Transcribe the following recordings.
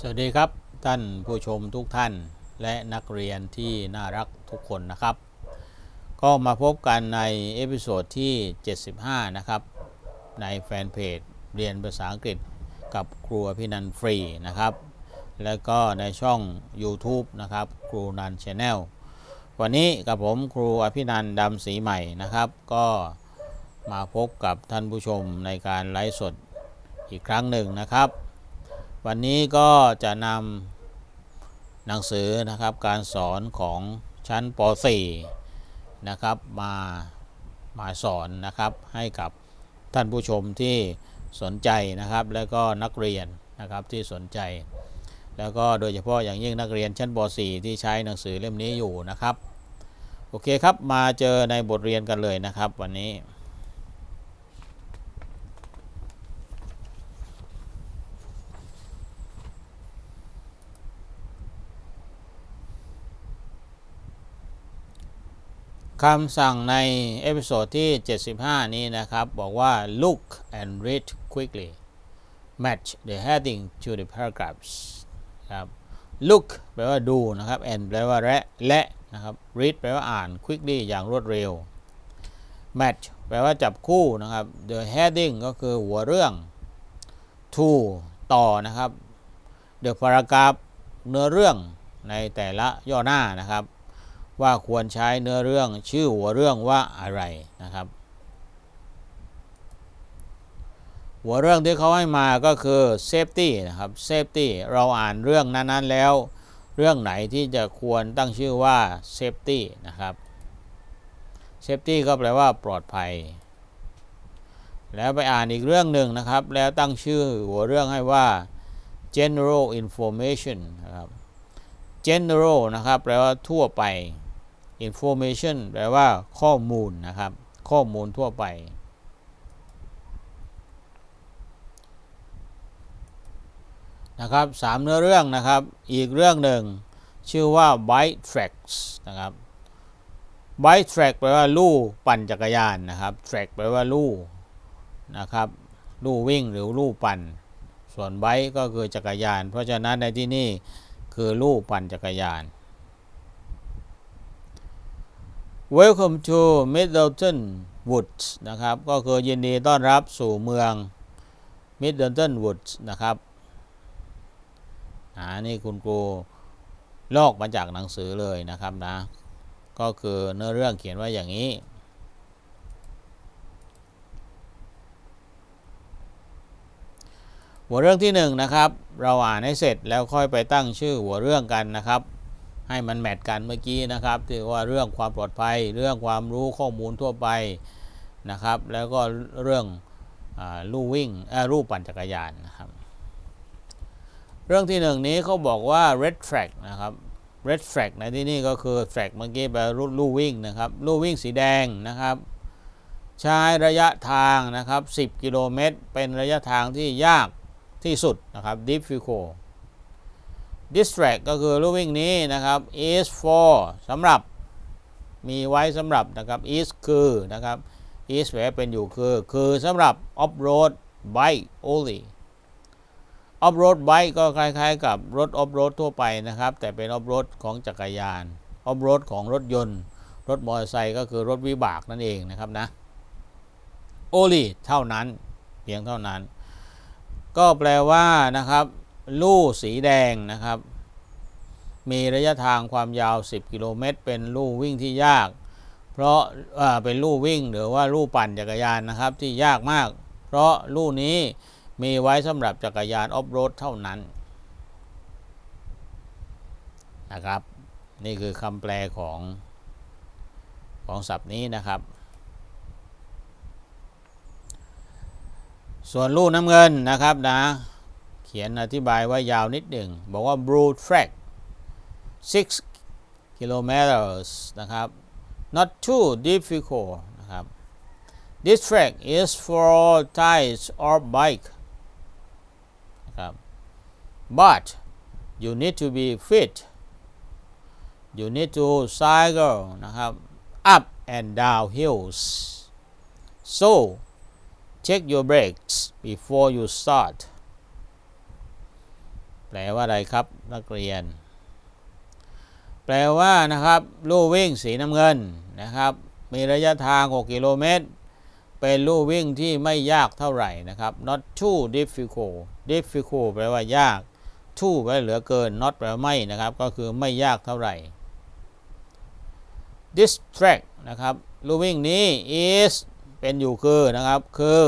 สวัสดีครับท่านผู้ชมทุกท่านและนักเรียนที่น่ารักทุกคนนะครับ ก็มาพบกันในเอพิโซดที่ 75 นะครับ ในแฟนเพจเรียนภาษาอังกฤษกับครูอภินันฟรีนะครับ แล้วก็ในช่อง YouTube นะครับครูนันชาแนลวันนี้กับผมครูอภินันดำสีใหม่นะครับ ก็มาพบกับท่านผู้ชมในการไลฟ์สดอีกครั้งหนึ่งนะครับ วันนี้ก็จะนำหนังสือนะครับการสอนของชั้นป .4 นะครับมามาสอนนะครับให้กับท่านผู้ชมที่สนใจนะครับ แล้วก็นักเรียนนะครับที่สนใจ แล้วก็โดยเฉพาะอย่างยิ่งนักเรียนชั้นป .4 ที่ใช้หนังสือเล่มนี้อยู่นะครับ โอเคครับมาเจอในบทเรียนกันเลยนะครับวันนี้ คำสั่งในเอพิโซดที่ 75 นี้นะครับ บอกว่า look and read quickly match the heading to the paragraphs ครับ look แปลว่าดูนะครับ and แปลว่าและและนะครับ read แปลว่าอ่าน quickly อย่างรวดเร็ว match แปลว่าจับคู่นะครับ the heading ก็คือหัวเรื่อง to ต่อนะครับ the paragraph เนื้อเรื่องในแต่ละย่อหน้านะครับ ว่าควรใช้เนื้อเรื่องชื่อหัวเรื่องว่าอะไรนะครับ หัวเรื่องที่เขาให้มาก็คือ safety นะครับ safety เราอ่านเรื่องนั้นๆแล้ว เรื่องไหนที่จะควรตั้งชื่อว่า safety นะครับ safety ก็แปลว่าปลอดภัย แล้วไปอ่านอีกเรื่องหนึ่งนะครับ แล้วตั้งชื่อหัวเรื่องให้ว่า general information นะครับ general นะครับ แปลว่าทั่วไป information แปลว่าข้อมูลนะครับ ข้อมูลทั่วไป นะครับสามเนื้อเรื่องนะครับ อีกเรื่องหนึ่ง ชื่อว่า bike tracks นะครับ bike track แปลว่าลู่ปั่นจักรยานนะครับ track แปลว่าลู่นะครับลู่วิ่งหรือลู่ปั่น ส่วน bike ก็คือจักรยาน เพราะฉะนั้นในที่นี่คือลู่ปั่นจักรยาน Welcome to Middleton Woods นะครับ ก็คือยินดีต้อนรับสู่เมือง Middleton Woods นะครับอ่านี่คุณครูลอกมาจากหนังสือเลยนะครับนะ ก็คือเนื้อเรื่องเขียนไว้อย่างนี้หัวเรื่องที่1นนะครับ เราอ่านให้เสร็จแล้วค่อยไปตั้งชื่อหัวเรื่องกันนะครับ ให้มันแมทกันเมื่อกี้นะครับที่ว่าเรื่องความปลอดภัย เรื่องความรู้ข้อมูลทั่วไปนะครับ แล้วก็เรื่องอลู่วิ่งลู่ปั่นจักรยานนะครับ เรื่องที่หนึ่งนี้เขาบอกว่า red track นะครับ red track ในที่นี่ก็คือ track เมื่อกี้แปลลู่วิ่งนะครับลู่วิ่งสีแดงนะครับ ใช้ระยะทางนะครับ 10 กิโลเมตร เป็นระยะทางที่ยากที่สุดนะครับ difficult distract ก็คือลู่วิ่งนี้นะครับ is for สำหรับมีไว้สำหรับนะครับ is คือนะครับ is แปลเป็นอยู่คือ คือสำหรับ off road bike only off road bike ก็คล้ายๆ กับรถ off road ทั่วไปนะครับ แต่เป็น off road ของจักรยาน off road ของรถยนต์ รถมอเตอร์ไซค์ก็คือรถวิบากนั่นเองนะครับนะ only เท่านั้น เพียงเท่านั้น ก็แปลว่านะครับ ลู่สีแดงนะครับ มีระยะทางความยาว 10 กิโลเมตร เป็นลู่วิ่งที่ยาก เพราะเป็นลู่วิ่งหรือว่าลู่ปั่นจักรยานนะครับที่ยากมาก เพราะลู่นี้มีไว้สำหรับจักรยานออฟโรดเท่านั้นนะครับ นี่คือคำแปลของของศัพท์นี้นะครับ ส่วนลู่น้ำเงินนะครับนะ เขียนอธิบายว่ายาวนิดหนึ่ง บอกว่า blue track 6 kilometers นะครับ not too difficult นะครับ this track is for types or bike นะครับ but you need to be fit you need to cycle นะครับ up and down hills so check your brakes before you start แปลว่าอะไรครับนักเรียน แปลว่านะครับลู่วิ่งสีน้ำเงินนะครับ มีระยะทาง 6 กิโลเมตร เป็นลู่วิ่งที่ไม่ยากเท่าไหร่นะครับ not too difficult difficult แปลว่ายาก too แปลเหลือเกิน not แปลว่าไม่นะครับ ก็คือไม่ยากเท่าไหร่ this track นะครับลู่วิ่งนี้ is เป็นอยู่คือนะครับ คือ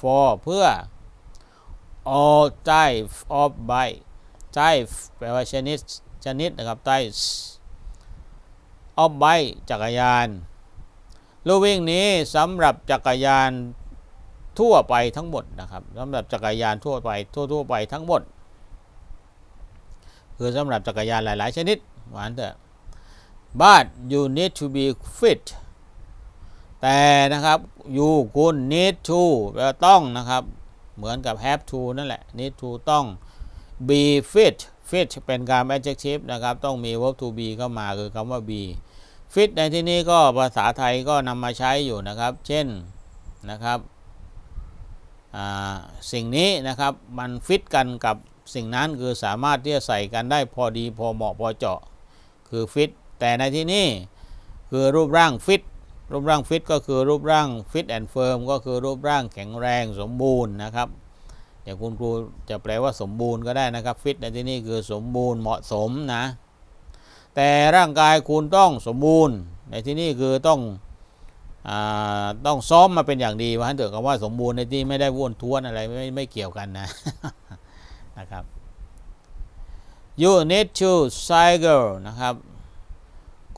for เพื่อ all type of bike type แปลว่าชนิด ชนิดนะครับ types of bike จักรยานลู่วิ่งนี้สำหรับจักรยานทั่วไปทั้งหมดนะครับสำหรับจักรยานทั่วไปทั่วทั่วไปทั้งหมด คือสำหรับจักรยานหลาย ๆ ชนิดหวานเถอะ but you need to be fit แต่นะครับ you คุณ need to แปลว่าต้องนะครับ เหมือนกับ have to นั่นแหละ need to ต้อง be fit fit เป็นการ adjective นะครับ ต้องมี verb to be เข้ามาคือคำว่า be fit ในที่นี้ก็ภาษาไทยก็นำมาใช้อยู่นะครับ เช่นนะครับสิ่งนี้นะครับมันฟิตกันกับสิ่งนั้นคือสามารถที่จะใส่กันได้พอดีพอเหมาะพอเจาะ คือฟิตแต่ในที่นี้คือรูปร่างฟิต รูปร่างฟิตก็คือรูปร่างฟิตแอนด์เฟิร์มก็คือรูปร่างแข็งแรงสมบูรณ์นะครับอย่างคุณครูจะแปลว่าสมบูรณ์ก็ได้นะครับฟิตในที่นี้คือสมบูรณ์เหมาะสมนะ แต่ร่างกายคุณต้องสมบูรณ์ในที่นี้คือต้องอต้องซ้อมมาเป็นอย่างดีว่าเถอะคำว่าสมบูรณ์ในที่ไม่ได้วนท้วนอะไรไม่ไม่เกี่ยวกันนะนะครับ you need to cycle นะครับ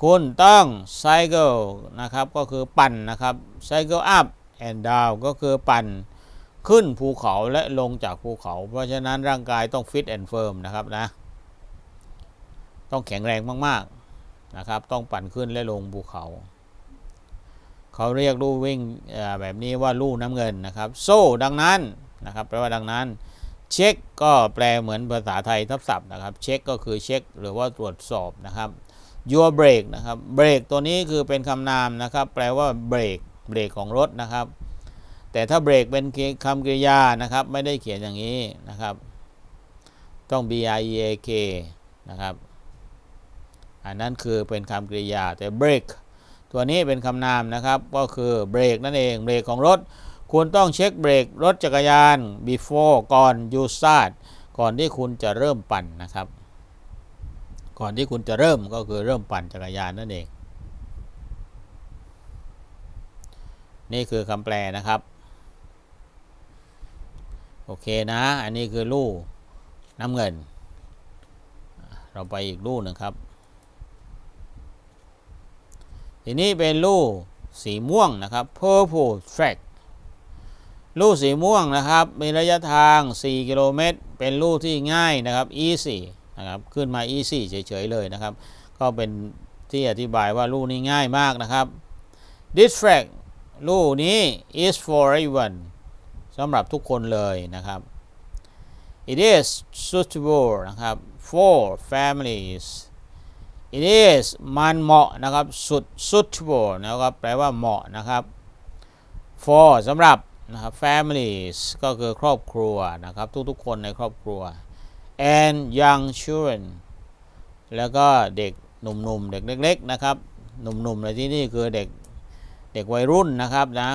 คุณต้อง cycle นะครับก็คือปั่นนะครับ cycle up and down ก็คือปั่นขึ้นภูเขาและลงจากภูเขา เพราะฉะนั้นร่างกายต้อง fit and firm นะครับนะ ต้องแข็งแรงมากๆนะครับ ต้องปั่นขึ้นและลงภูเขา เขาเรียกลู่วิ่งแบบนี้ว่าลู่น้ำเงินนะครับ โซ่ดังนั้นนะครับแปลว่าดังนั้นเช็คก็แปลเหมือนภาษาไทยทับศัพท์นะครับ เช็คก็คือเช็ค หรือว่าตรวจสอบนะครับ your brake นะครับ brake ตัวนี้คือเป็นคำนามนะครับ แปลว่าเบรกเบรกของรถนะครับ แต่ถ้าเบรกเป็นคำกริยานะครับ ไม่ได้เขียนอย่างนี้นะครับ ต้อง b r e a k นะครับ อันนั้นคือเป็นคำกริยาแต่ brake ตัวนี้เป็นคำนามนะครับ ก็คือเบรกนั่นเองเบรกของรถ คุณต้องเช็คเบรกรถจักรยาน before ก่อน you start ก่อนที่คุณจะเริ่มปั่นนะครับ ก่อนที่คุณจะเริ่มก็คือเริ่มปั่นจักรยานนั่นเอง นี่คือคำแปลนะครับ โอเคนะ อันนี้คือลู่น้ำเงิน เราไปอีกลู่นึงครับ ทีนี้เป็นลู่สีม่วงนะครับ purple track ลู่สีม่วงนะครับ มีระยะทาง 4 กิโลเมตร เป็นลู่ที่ง่ายนะครับ easy นะครับขึ้นมา easy เฉยๆเลยนะครับ ก็เป็นที่อธิบายว่าลูกนี้ง่ายมากนะครับ this track ลูกนี้ is for everyone สำหรับทุกคนเลยนะครับ it is suitable นะครับ for families it is มันเหมาะนะครับสุด suitable นะครับแปลว่าเหมาะนะครับ for สำหรับนะครับ families ก็คือครอบครัวนะครับ ทุกๆคนในครอบครัว and young children แล้วก็เด็กหนุ่มๆ เด็กเล็ก ๆ นะครับ หนุ่มๆในที่นี่คือเด็กเด็กวัยรุ่นนะครับนะ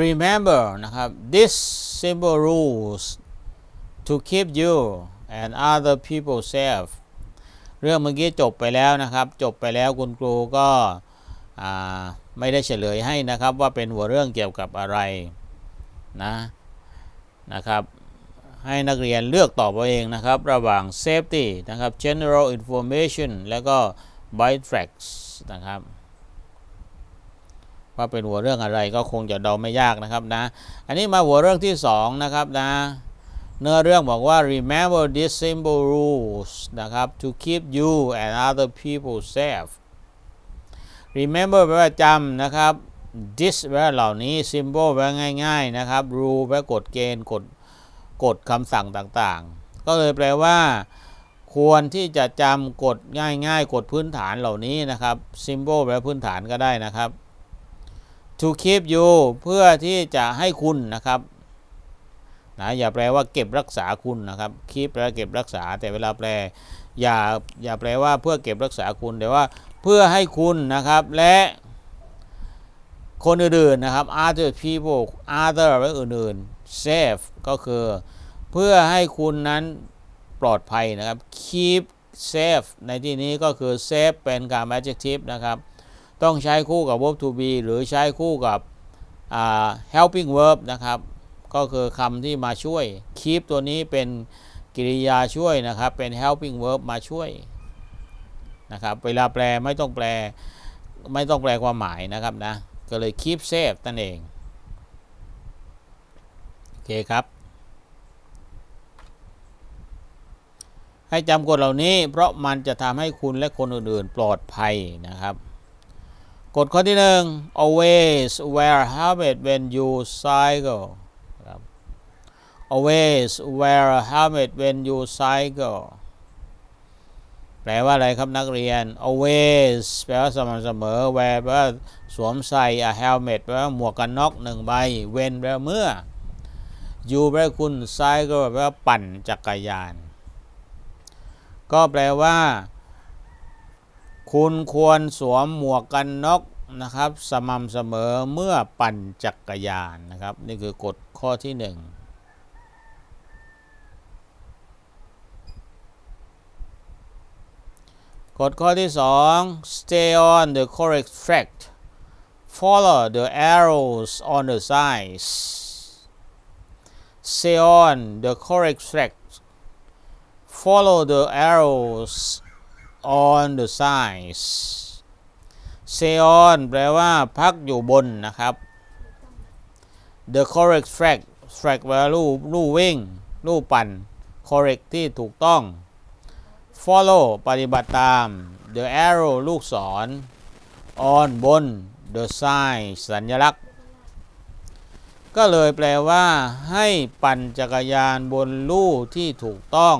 remember นะครับ this simple rules to keep you and other people safe เรื่องเมื่อกี้จบไปแล้วนะครับ จบไปแล้วคุณครูก็ไม่ได้เฉลยให้นะครับว่าเป็นหัวเรื่องเกี่ยวกับอะไรนะนะครับให้นักเรียนเลือกตอบเอาเองนะครับ ระหว่าง safety นะครับ general information แล้วก็ bike tracks นะครับว่าเป็นหัวเรื่องอะไรก็คงจะเดาไม่ยากนะครับนะ อันนี้มาหัวเรื่องที่ 2 นะครับนะ เนื้อเรื่องบอกว่า remember these simple rules นะครับ to keep you and other people safe remember แปลว่าจำนะครับ this แปลว่าเหล่านี้ symbol แปลว่าง่ายๆนะครับ rule แปลว่ากฎเกณฑ์กฎกฎคำสั่งต่างๆ ก็เลยแปลว่า ควรที่จะจำกฎง่ายๆ กฎพื้นฐานเหล่านี้นะครับ symbol แปลว่าพื้นฐานก็ได้นะครับ to keep you เพื่อที่จะให้คุณนะครับ นะอย่าแปลว่าเก็บรักษาคุณนะครับ keep แปลเก็บรักษา แต่เวลาแปลอย่าอย่าแปลว่าเพื่อเก็บรักษาคุณแต่ว่าเพื่อให้คุณนะครับและคนอื่นๆนะครับ other people other ไว้อื่นๆ safe ก็คือเพื่อให้คุณนั้นปลอดภัยนะครับ keep safe ในที่นี้ก็คือ safe เป็นการ adjective นะครับ ต้องใช้คู่กับ verb to be หรือใช้คู่กับ helping verb นะครับ ก็คือคำที่มาช่วย keep ตัวนี้เป็นกริยาช่วยนะครับ เป็น helping verb มาช่วยนะครับ เวลาแปลไม่ต้องแปลไม่ต้องแปลความหมายนะครับนะ ก็เลย keep safe นั่นเอง โอเคครับ ให้จำกฎเหล่านี้ เพราะมันจะทำให้คุณและคนอื่นๆ ปลอดภัยนะครับกฎข้อที่หนึ่ง always wear helmet when you cycle always wear a helmet when you cycle แปลว่าอะไรครับนักเรียน always แปลว่าสม่ำเสมอ wear แปลว่าสวมใส่ a helmet แปลว่าหมวกกันน็อกหนึ่งใบ when แปลว่าเมื่อ you แปลว่าคุณ cycle แปลว่าปั่นจักรยาน ก็แปลว่า คุณควรสวมหมวกกันน็อกนะครับ สม่ำเสมอเมื่อปั่นจักรยานนะครับ นี่คือกฎข้อที่หนึ่ง กฎข้อที่ 2 stay on the correct track follow the arrows on the sides stay on the correct track follow the arrows on the sides stay on แปลว่าพักอยู่บนนะครับ the correct track track แปลว่าลู่ลู่วิ่ง ลู่ปั่น correct ที่ถูกต้อง follow ปฏิบัติตาม the arrow ลูกศร on บน the sign สัญลักษณ์ ก็เลยแปลว่า ให้ปั่นจักรยานบนลู่ที่ถูกต้อง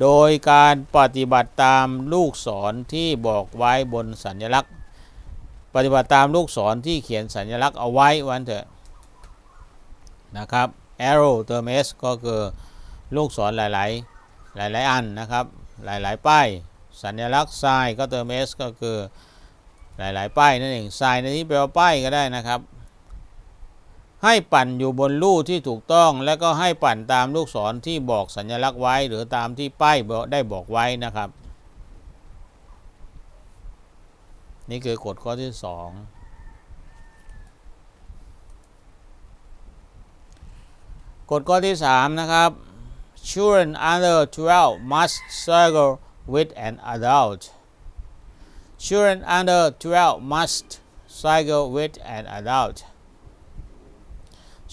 โดยการปฏิบัติตามลูกศรที่บอกไว้บนสัญลักษณ์ ปฏิบัติตามลูกศรที่เขียนสัญลักษณ์เอาไว้วันเถอะนะครับ arrow เติม s ก็คือลูกศรหลาย ๆ หลาย ๆ อันนะครับ หลาย ๆ ป้าย สัญลักษณ์ทรายก็เติม s ก็คือหลาย ๆ ป้ายนั่นเองทรายในที่แปลว่าป้ายก็ได้นะครับ ให้ปั่นอยู่บนลู่ที่ถูกต้อง และก็ให้ปั่นตามลูกศรที่บอกสัญลักษณ์ไว้ หรือตามที่ป้ายได้บอกไว้นะครับ นี่คือกฎข้อที่ 2กฎข้อที่ 3 นะครับ children under 12 must struggle with an adult children under 12 must struggle with an adult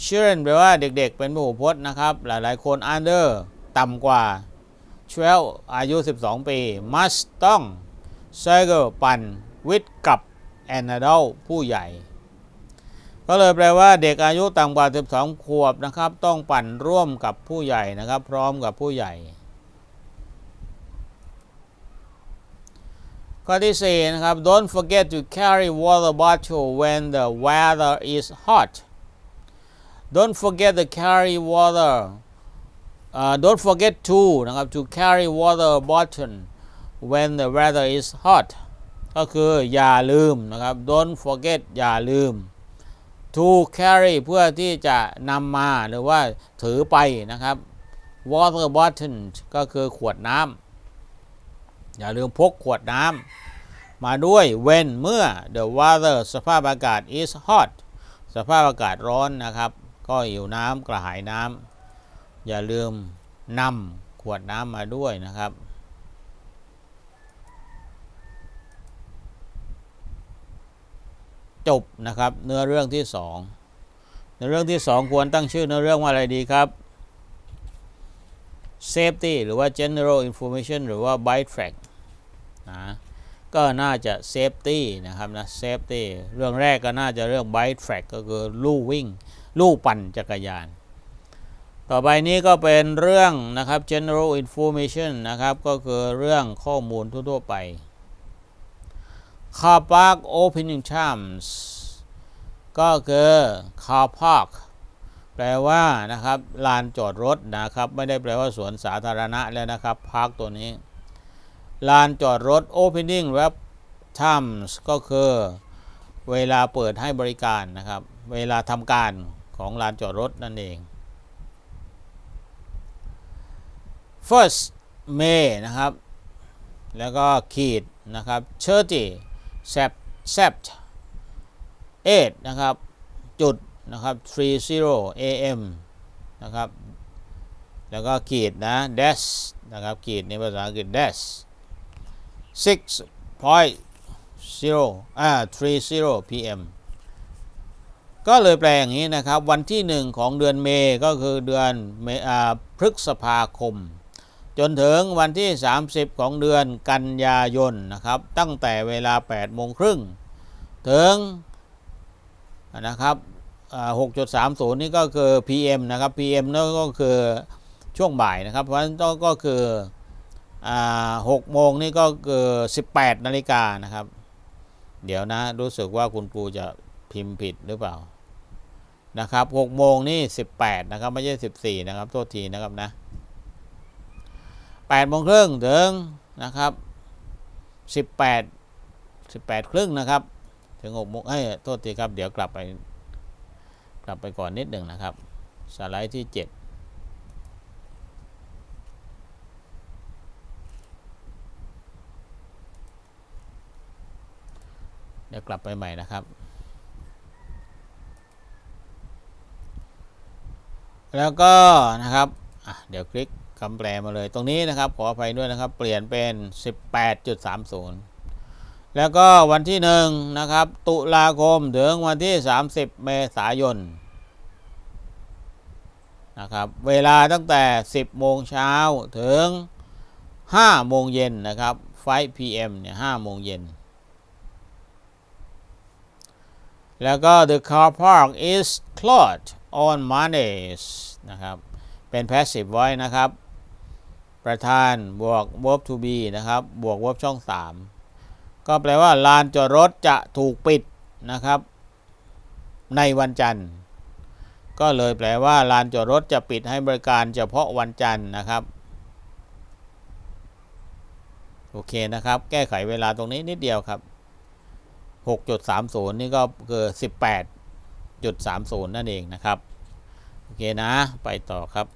children แปลว่าเด็กๆ เป็นผู้พจน์นะครับ หลายๆ คน under ต่ำกว่า 12 อายุ 12 ปี must ต้อง struggle ปั่น with กับ an adult ผู้ใหญ่ ก็เลยแปลว่าเด็กอายุต่ำกว่า 12 ขวบนะครับ ต้องปั่นร่วมกับผู้ใหญ่นะครับ พร้อมกับผู้ใหญ่ ข้อที่4นะครับ don't forget to carry water bottle when the weather is hot don't forget to carry water uh, don't forget to นะครับ to carry water bottle when the weather is hot ก็คืออย่าลืมนะครับ don't forget อย่าลืม to carry เพื่อที่จะนำมาหรือว่าถือไปนะครับ water bottle ก็คือขวดน้ำอย่าลืมพกขวดน้ำมาด้วย when เมื่อ the weather สภาพอากาศ is hot สภาพอากาศร้อนนะครับ ก็หิวน้ำกระหายน้ำอย่าลืมนำขวดน้ำมาด้วยนะครับ จบนะครับเนื้อเรื่องที่สองเนื้อเรื่องที่สองควรตั้งชื่อเนื้อเรื่องว่าอะไรดีครับ safety หรือว่า general information หรือว่า byte track นะก็น่าจะ safety นะครับนะ safety เรื่องแรกก็น่าจะเรื่อง byte track ก็คือลู่วิ่ง ลู่ปั่นจักรยาน ต่อไปนี้ก็เป็นเรื่องนะครับ general information นะครับ ก็คือเรื่องข้อมูลทั่วๆไป car park opening times ก็คือ car park แปลว่านะครับลานจอดรถนะครับ ไม่ได้แปลว่าสวนสาธารณะแล้วนะครับ park ตัวนี้ ลานจอดรถ opening และ times ก็คือเวลาเปิดให้บริการนะครับ เวลาทำการของลานจอดรถนั่นเอง first May นะครับ แล้วก็ขีดนะครับ 30 sept sept 8นะครับ จุดนะครับ 30 am นะครับ แล้วก็ขีดนะ dash นะครับ ขีดในภาษาอังกฤษ dash 6 point 0อ่า30 pm ก็เลยแปลอย่างนี้นะครับ วันที่หนึ่งของเดือนเมษก็คือเดือนเมอ่าพฤษภาคม จนถึงวันที่ 30 ของเดือนกันยายนนะครับ ตั้งแต่เวลา8โมงครึ่งถึงนะครับอ่า6.30 นี่ก็คือ PM นะครับ PM นั่นก็คือช่วงบ่ายนะครับ เพราะฉะนั้นก็คืออ6โมงนี่ก็คือ 18 นาฬิกานะครับ เดี๋ยวนะรู้สึกว่าคุณครูจะพิมพ์ผิดหรือเปล่านะครับ6โมงนี่ 18 นะครับ ไม่ใช่ 14 นะครับ โทษทีนะครับนะ 8โมงครึ่งถึงนะครับ 18 18 ครึ่งนะครับ ถึง6โมงเอ้ยโทษทีครับ เดี๋ยวกลับไป กลับไปก่อนนิดหนึ่งนะครับ สไลด์ที่ 7เดี๋ยวกลับไปใหม่นะครับ แล้วก็นะครับ เดี๋ยวคลิก คำแปลมาเลยตรงนี้นะครับ ขออภัยด้วยนะครับ เปลี่ยนเป็น 18.30 แล้วก็วันที่หนึ่งนะครับ ตุลาคมถึงวันที่ 30 เมษายนนะครับ เวลาตั้งแต่ 10 โมงเช้าถึง 5 โมงเย็นนะครับ 5 PM เนี่ย 5 โมงเย็นแล้วก็ the car park is closed on Mondays นะครับ เป็น passive voice นะครับ ประธานบวก verb to be นะครับ บวก verb ช่อง 3 ก็แปลว่าลานจอดรถจะถูกปิดนะครับ ในวันจันทร์ ก็เลยแปลว่าลานจอดรถจะปิดให้บริการเฉพาะวันจันทร์นะครับ โอเคนะครับ แก้ไขเวลาตรงนี้นิดเดียวครับ 6.30 นี่ก็คือ 18.30 นั่นเองนะครับ โอเคนะ ไปต่อครับ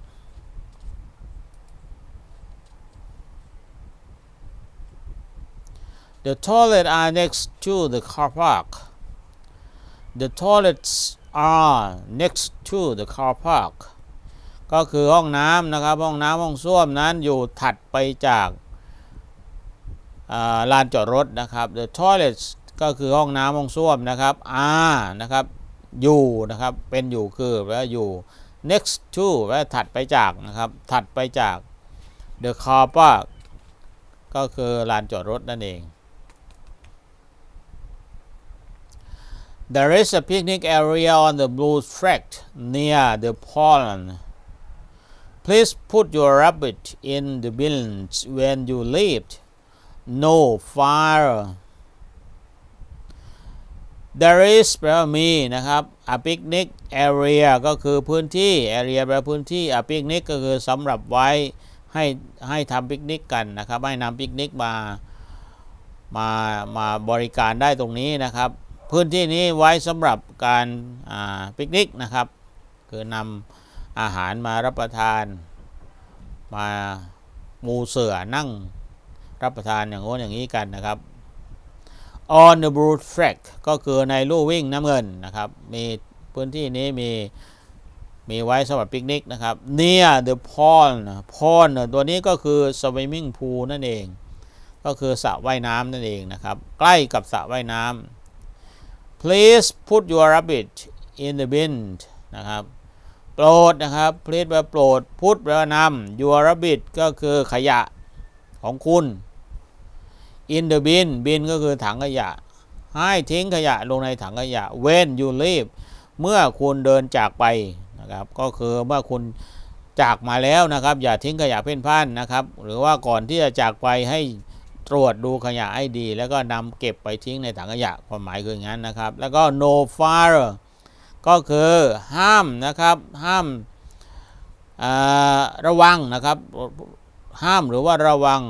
The toilet are next to the car park. The toilets are next to the car park ก็คือห้องน้ำนะครับ ห้องน้ำห้องส้วมนั้นอยู่ถัดไปจากลานจอดรถนะครับ The toilets ก็คือห้องน้ำห้องส้วมนะครับ are นะครับอยู่นะครับ เป็นอยู่คือแปลว่าอยู่ next to แปลว่าถัดไปจากนะครับ ถัดไปจาก the car park ก็คือลานจอดรถนั่นเอง There is a picnic area on the blue tract near the pond. Please put your rabbit in the bins when you leave. No fire. There is แปลว่ามีนะครับ a picnic area ก็คือพื้นที่ area แปลว่าพื้นที่ a picnic ก็คือสำหรับไว้ให้ให้ทำปิกนิกกันนะครับ ให้นำปิกนิกมามามาบริการได้ตรงนี้นะครับ พื้นที่นี้ไว้สำหรับการปิกนิกนะครับ คือนำอาหารมารับประทาน มามูเสือนั่งรับประทานอย่างโน้นอย่างนี้กันนะครับ on the blue track ก็คือในลู่วิ่งน้ำเงินนะครับ มีพื้นที่นี้มีมีไว้สำหรับปิกนิกนะครับ near the pond pond ตัวนี้ก็คือ swimming pool นั่นเอง ก็คือสระว่ายน้ำนั่นเองนะครับ ใกล้กับสระว่ายน้ำ please put your rabbit in the bin นะครับโปรดนะครับ please แปลโปรด put แปลว่านำ your rabbit ก็คือขยะของคุณ in the bin bin ก็คือถังขยะ ให้ทิ้งขยะลงในถังขยะ when you leave เมื่อคุณเดินจากไปนะครับก็คือเมื่อคุณจากมาแล้วนะครับ อย่าทิ้งขยะเพ่นพ่านนะครับ หรือว่าก่อนที่จะจากไปให้ ตรวจดูขยะให้ดี แล้วก็นำเก็บไปทิ้งในถังขยะความหมายคืออย่างนั้นนะครับ แล้วก็ no fire ก็คือห้ามนะครับห้ามระวังนะครับ ห้ามหรือว่าระวัง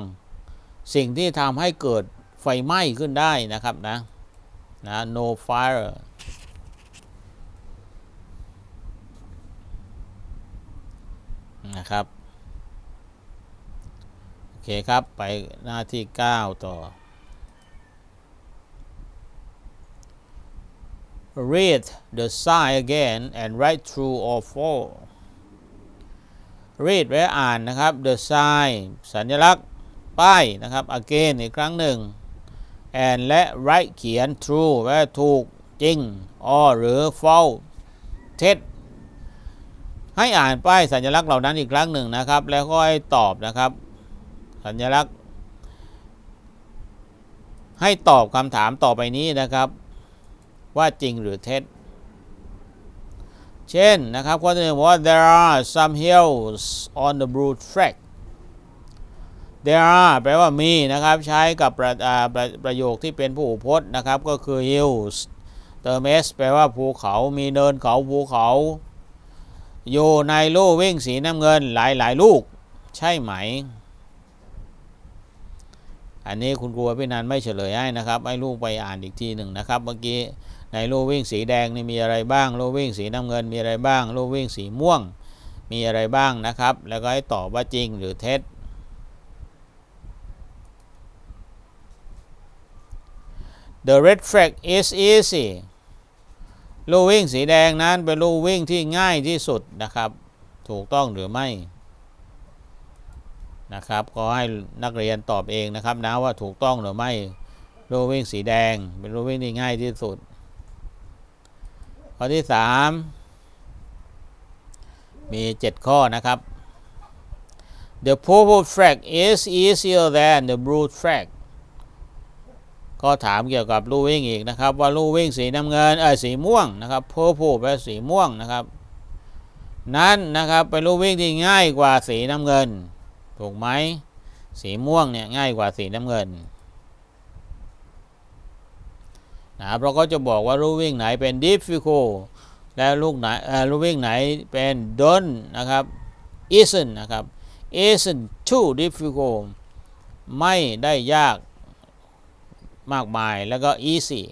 สิ่งที่ทำให้เกิดไฟไหม้ขึ้นได้นะครับนะนะ no fire นะครับ เคครับ ไปหน้าที่ 9 ต่อ read the sign again and write true or false read ไว้อ่านนะครับ the sign สัญลักษณ์ป้ายนะครับ again อีกครั้งหนึ่ง and และ write เขียน true แลว่าถูกจริง or หรือ false เท็จให้อ่านป้ายสัญลักษณ์เหล่านั้นอีกครั้งหนึ่งนะครับ แล้วก็ให้ตอบนะครับ สัญลักษณ์ ให้ตอบคำถามต่อไปนี้นะครับ ว่าจริงหรือเท็จ เช่นนะครับข้อที่หนึ่งบอกว่า there are some hills on the blue track there are แปลว่ามีนะครับใช้กับประประประโยคที่เป็นผู้พจน์นะครับ ก็คือ hills เติม s แปลว่าภูเขามีเนินเขาภูเขา อยู่ในลู่วิ่งสีน้ำเงินหลายหลายลูก ใช่ไหม อันนี้คุณครูพี่นันไม่เฉลยให้นะครับ ให้ลูกไปอ่านอีกทีหนึ่งนะครับ เมื่อกี้ในลู่วิ่งสีแดงนี่มีอะไรบ้างลู่วิ่งสีน้ำเงินมีอะไรบ้างลู่วิ่งสีม่วงมีอะไรบ้างนะครับ แล้วก็ให้ตอบว่าจริงหรือเท็จ The red flag is easy ลู่วิ่งสีแดงนั้นเป็นลู่วิ่งที่ง่ายที่สุดนะครับ ถูกต้องหรือไม่ นะครับ ก็ให้นักเรียนตอบเองนะครับนะว่าถูกต้องหรือไม่ลู่วิ่งสีแดง เป็นลู่วิ่งที่ง่ายที่สุด ข้อที่ 3 มี 7 ข้อนะครับ The purple flag is easier than the blue flag ก็ถามเกี่ยวกับลู่วิ่งอีกนะครับ ว่าลู่วิ่งสีน้ำเงินเออสีม่วงนะครับ purple แปลสีม่วงนะครับ นั้นนะครับเป็นลู่วิ่งที่ง่ายกว่าสีน้ำเงิน ถูกไหมสีม่วงเนี่ยง่ายกว่าสีน้ำเงินนะครับเราก็จะบอกว่าลู่วิ่งไหนเป็น difficult และลูกไหนเอ่อลู่วิ่งไหนเป็น don't นะครับ isn't นะครับ isn't too difficult ไม่ได้ยากมากมายแล้วก็ easy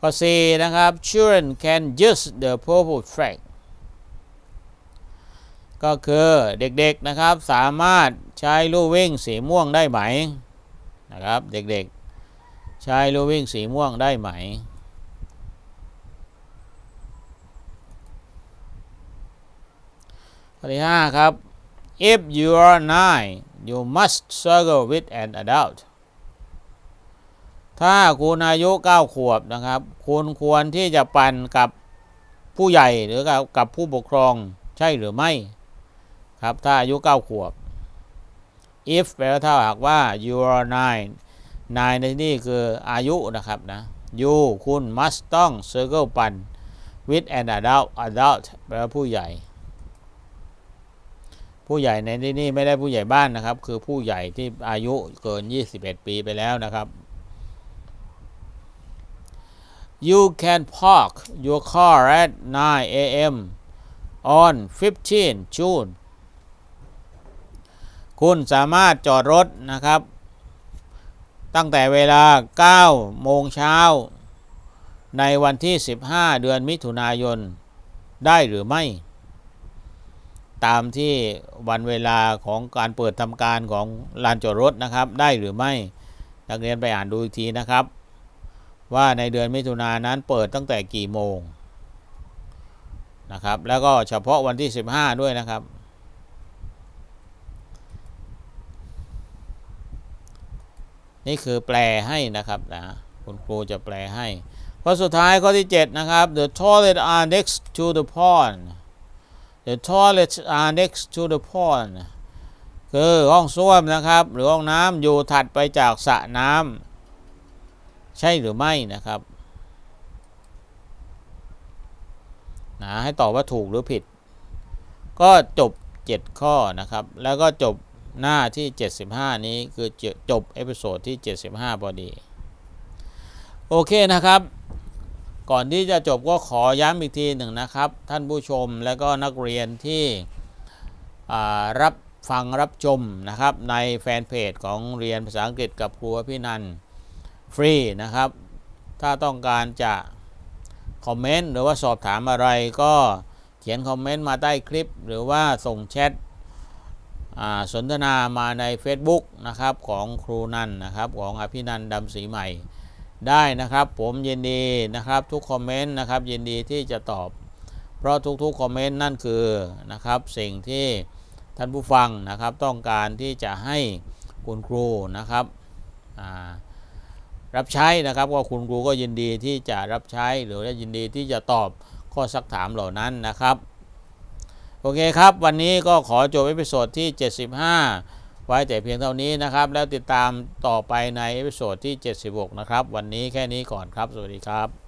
ข้อ4นะครับ children can use the purple flag ก็คือเด็กๆนะครับสามารถใช้ลู่วิ่งสีม่วงได้ไหมนะครับเด็กๆ ใช้ลู่วิ่งสีม่วงได้ไหม ข้อที่5ครับ if you are nine you must struggle with an adult ถ้าคุณอายุ9ขวบนะครับ คุณควรที่จะปั่นกับผู้ใหญ่หรือกับกับผู้ปกครองใช่หรือไม่ครับถ้าอายุ9ขวบ if แปลว่าถ้าหากว่า you are nine nine ในที่นี่คืออายุนะครับนะ you คุณ must ต้อง circle ปั่น with an adult adult แปลว่าผู้ใหญ่ ผู้ใหญ่ในที่นี่ไม่ได้ผู้ใหญ่บ้านนะครับ คือผู้ใหญ่ที่อายุเกิน 21 ปีไปแล้วนะครับ You can park your car at 9 a.m. on 15 June คุณสามารถจอดรถนะครับ ตั้งแต่เวลา 9 โมงเช้า ในวันที่ 15 เดือนมิถุนายน ได้หรือไม่ ตามที่วันเวลาของการเปิดทำการของลานจอดรถนะครับ ได้หรือไม่ นักเรียนไปอ่านดูอีกทีนะครับ ว่าในเดือนมิถุนายนนั้นเปิดตั้งแต่กี่โมงนะครับ แล้วก็เฉพาะวันที่ 15 ด้วยนะครับ นี่คือแปลให้นะครับนะคุณครูจะแปลให้ข้อสุดท้ายข้อที่ 7 นะครับ the toilet are next to the pond the toilet are next to the pond คือห้องส้วมนะครับ หรือห้องน้ำอยู่ถัดไปจากสระน้ำ ใช่หรือไม่นะครับนะให้ตอบว่าถูกหรือผิด ก็จบ 7 ข้อนะครับ แล้วก็จบหน้าที่ 75 นี้คือจบเอพิโซดที่ 75พอดี โอเคนะครับ ก่อนที่จะจบก็ขอย้ำอีกทีหนึ่งนะครับ ท่านผู้ชมและก็นักเรียนที่รับฟังรับชมนะครับในแฟนเพจของเรียนภาษาอังกฤษกับครูพี่นัน ฟรีนะครับ ถ้าต้องการจะคอมเมนต์หรือว่าสอบถามอะไรก็เขียนคอมเมนต์มาใต้คลิป หรือว่าส่งแชทสนทนามาใน Facebook นะครับของครูนันนะครับของอภินันดำศรีใหม่ได้นะครับ ผมยินดีนะครับทุกคอมเมนต์นะครับยินดีที่จะตอบ เพราะทุกๆคอมเมนต์นั่นคือนะครับสิ่งที่ท่านผู้ฟังนะครับต้องการที่จะให้คุณครูนะครับอ่า รับใช้นะครับว่าคุณครูก็ยินดีที่จะรับใช้หรือยินดีที่จะตอบข้อสักถามเหล่านั้นนะครับ โอเคครับ วันนี้ก็ขอจบเอพิโซดที่ 75 ไว้แต่เพียงเท่านี้นะครับ แล้วติดตามต่อไปในเอพิโซดที่ 76 นะครับ วันนี้แค่นี้ก่อนครับ สวัสดีครับ